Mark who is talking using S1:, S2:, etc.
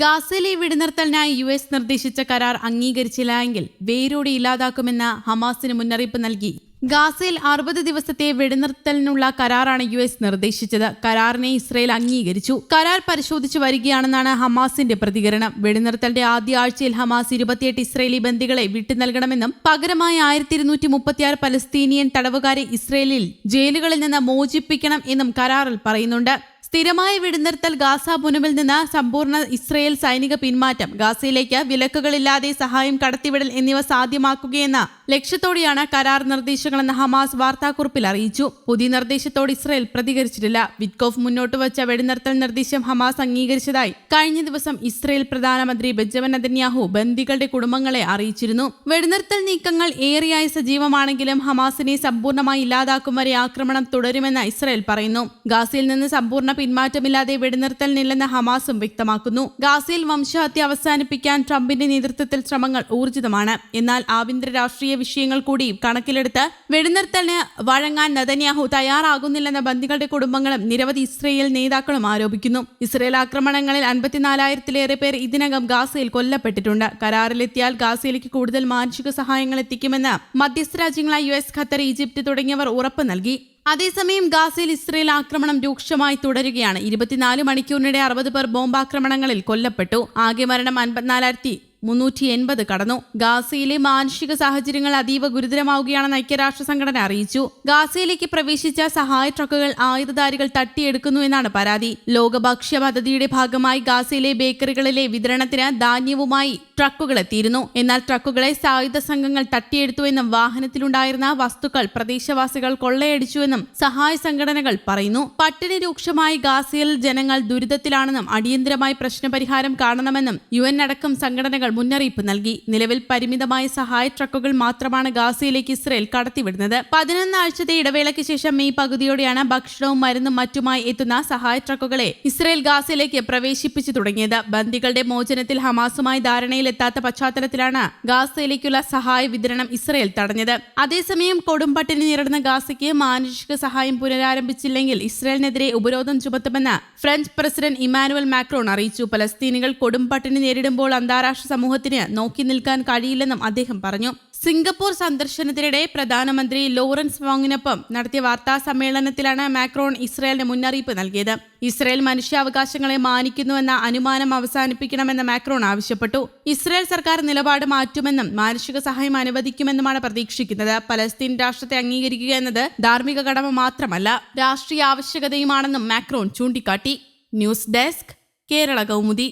S1: ഗാസയിലെ വെടിനിർത്തലിനായി U S നിർദ്ദേശിച്ച കരാർ അംഗീകരിച്ചില്ല എങ്കിൽ വേരോടെ ഇല്ലാതാക്കുമെന്ന് ഹമാസിന് മുന്നറിയിപ്പ് നൽകി. ഗാസയിൽ അറുപത് ദിവസത്തെ വെടിനിർത്തലിനുള്ള കരാറാണ് യു എസ് നിർദ്ദേശിച്ചത്. കരാറിനെ ഇസ്രയേൽ അംഗീകരിച്ചു. കരാർ പരിശോധിച്ചു വരികയാണെന്നാണ് ഹമാസിന്റെ പ്രതികരണം. വെടിനിർത്തലിന്റെ ആദ്യ ആഴ്ചയിൽ ഹമാസ് ഇരുപത്തിയെട്ട് ഇസ്രയേലി ബന്ദികളെ വിട്ടു നൽകണമെന്നും പകരമായി ആയിരത്തി ഇരുന്നൂറ്റി മുപ്പത്തിയാറ് പലസ്തീനിയൻ തടവുകാരെ ഇസ്രയേലിൽ ജയിലുകളിൽ നിന്ന് മോചിപ്പിക്കണം എന്നും കരാറിൽ പറയുന്നുണ്ട്. സ്ഥിരമായ വെടിനിർത്തൽ ഗാസ പുനമിൽ നിന്ന് സമ്പൂർണ ഇസ്രയേൽ സൈനിക പിന്മാറ്റം ഗാസയിലേക്ക് വിലക്കുകളില്ലാതെ സഹായം കടത്തിവിടൽ എന്നിവ സാധ്യമാക്കുകയെന്ന ലക്ഷ്യത്തോടെയാണ് കരാർ നിർദ്ദേശങ്ങളെന്ന് ഹമാസ് വാർത്താക്കുറിപ്പിൽ അറിയിച്ചു. പുതിയ നിർദ്ദേശത്തോട് ഇസ്രയേൽ പ്രതികരിച്ചിട്ടില്ല. വിറ്റ്കോഫ് മുന്നോട്ട് വച്ച വെടിനിർത്തൽ നിർദ്ദേശം ഹമാസ് അംഗീകരിച്ചതായി കഴിഞ്ഞ ദിവസം ഇസ്രയേൽ പ്രധാനമന്ത്രി ബെഞ്ചമിൻ നദന്യാഹു ബന്ദികളുടെ കുടുംബങ്ങളെ അറിയിച്ചിരുന്നു. വെടിനിർത്തൽ നീക്കങ്ങൾ ഏറെയായി സജീവമാണെങ്കിലും ഹമാസിനെ സമ്പൂർണമായി ഇല്ലാതാക്കും വരെ ആക്രമണം തുടരുമെന്ന് ഇസ്രയേൽ പറയുന്നു. ഗാസയിൽ നിന്ന് സമ്പൂർണ പിന്മാറ്റമില്ലാതെ വെടിനിർത്തലിനില്ലെന്ന് ഹമാസും വ്യക്തമാക്കുന്നു. ഗാസയിൽ വംശഹത്യ അവസാനിപ്പിക്കാൻ ട്രംപിന്റെ നേതൃത്വത്തിൽ ശ്രമങ്ങൾ ഊർജിതമാണ്. എന്നാൽ ആഭ്യന്തര രാഷ്ട്രീയ വിഷയങ്ങൾ കൂടി കണക്കിലെടുത്ത് വെടിനിർത്തലിന് വഴങ്ങാൻ നദന്യാഹു തയ്യാറാകുന്നില്ലെന്ന ബന്ദികളുടെ കുടുംബങ്ങളും നിരവധി ഇസ്രയേൽ നേതാക്കളും ആരോപിക്കുന്നു. ഇസ്രയേൽ ആക്രമണങ്ങളിൽ അൻപത്തിനാലായിരത്തിലേറെ പേർ ഇതിനകം ഗാസയിൽ കൊല്ലപ്പെട്ടിട്ടുണ്ട്. കരാറിലെത്തിയാൽ ഗാസയിലേക്ക് കൂടുതൽ മാനുഷിക സഹായങ്ങൾ എത്തിക്കുമെന്ന് മധ്യസ്ഥ രാജ്യങ്ങളായ യു എസ് ഖത്തർ ഈജിപ്ത് തുടങ്ങിയവർ ഉറപ്പ് നൽകി. അതേസമയം ഗാസയിൽ ഇസ്രയേൽ ആക്രമണം രൂക്ഷമായി തുടരുകയാണ്. ഇരുപത്തിനാല് മണിക്കൂറിനിടെ അറുപത് പേർ ബോംബാക്രമണങ്ങളിൽ കൊല്ലപ്പെട്ടു. ആകെ മരണം അൻപത്തിനാലായിരത്തി മുന്നൂറ്റി എൺപത് കടന്നു. ഗാസയിലെ മാനുഷിക സാഹചര്യങ്ങൾ അതീവ ഗുരുതരമാവുകയാണെന്ന് ഐക്യരാഷ്ട്ര സംഘടന അറിയിച്ചു. ഗാസയിലേക്ക് പ്രവേശിച്ച സഹായ ട്രക്കുകൾ ആയുധധാരികൾ തട്ടിയെടുക്കുന്നു എന്നാണ് പരാതി. ലോകഭക്ഷ്യ പദ്ധതിയുടെ ഭാഗമായി ഗാസയിലെ ബേക്കറികളിലെ വിതരണത്തിന് ധാന്യവുമായി ട്രക്കുകൾ എത്തിയിരുന്നു എന്നാൽ ട്രക്കുകളെ സായുധ സംഘങ്ങൾ തട്ടിയെടുത്തുവെന്നും വാഹനത്തിലുണ്ടായിരുന്ന വസ്തുക്കൾ പ്രദേശവാസികൾ കൊള്ളയടിച്ചുവെന്നും സഹായ സംഘടനകൾ പറയുന്നു. പട്ടിണി രൂക്ഷമായി ഗാസയിൽ ജനങ്ങൾ ദുരിതത്തിലാണെന്നും അടിയന്തരമായി പ്രശ്നപരിഹാരം കാണണമെന്നും യു എൻ അടക്കം സംഘടനകൾ മുന്നറിയിപ്പ് നൽകി. നിലവിൽ പരിമിതമായ സഹായ ട്രക്കുകൾ മാത്രമാണ് ഗാസയിലേക്ക് ഇസ്രയേൽ കടത്തിവിടുന്നത്. പതിനൊന്നാഴ്ചത്തെ ഇടവേളയ്ക്ക് ശേഷം മെയ് പകുതിയോടെയാണ് ഭക്ഷണവും മരുന്നും മറ്റുമായി എത്തുന്ന സഹായ ട്രക്കുകളെ ഇസ്രയേൽ ഗാസയിലേക്ക് പ്രവേശിപ്പിച്ചു തുടങ്ങിയത്. ബന്ദികളുടെ മോചനത്തിൽ ഹമാസുമായി ധാരണയിലെത്താത്ത പശ്ചാത്തലത്തിലാണ് ഗാസയിലേക്കുള്ള സഹായ വിതരണം ഇസ്രയേൽ തടഞ്ഞത്. അതേസമയം കൊടുംപട്ടിണി നേരിടുന്ന ഗാസയ്ക്ക് മാനുഷിക സഹായം പുനരാരംഭിച്ചില്ലെങ്കിൽ ഇസ്രയേലിനെതിരെ ഉപരോധം ചുമത്തുമെന്ന് ഫ്രഞ്ച് പ്രസിഡന്റ് ഇമാനുവൽ മാക്രോൺ അറിയിച്ചു. പലസ്തീനികൾ കൊടുംപട്ടിണി നേരിടുമ്പോൾ അന്താരാഷ്ട്ര സമൂഹത്തിന് നോക്കി നിൽക്കാൻ കഴിയില്ലെന്നും അദ്ദേഹം പറഞ്ഞു. സിംഗപ്പൂർ സന്ദർശനത്തിനിടെ പ്രധാനമന്ത്രി ലോറൻസ് വാങ്ങിനൊപ്പം നടത്തിയ വാർത്താ സമ്മേളനത്തിലാണ് മാക്രോൺ ഇസ്രായേലിന് മുന്നറിയിപ്പ് നൽകിയത്. ഇസ്രായേൽ മനുഷ്യാവകാശങ്ങളെ മാനിക്കുന്നുവെന്ന അനുമാനം അവസാനിപ്പിക്കണമെന്ന് മാക്രോൺ ആവശ്യപ്പെട്ടു. ഇസ്രായേൽ സർക്കാർ നിലപാട് മാറ്റുമെന്നും മാനുഷിക സഹായം അനുവദിക്കുമെന്നുമാണ് പ്രതീക്ഷിക്കുന്നത്. പലസ്തീൻ രാഷ്ട്രത്തെ അംഗീകരിക്കുക എന്നത് ധാർമ്മിക കടമ മാത്രമല്ല രാഷ്ട്രീയ ആവശ്യകതയുമാണെന്നും മാക്രോൺ ചൂണ്ടിക്കാട്ടി. News desk Kerala Kaumudi.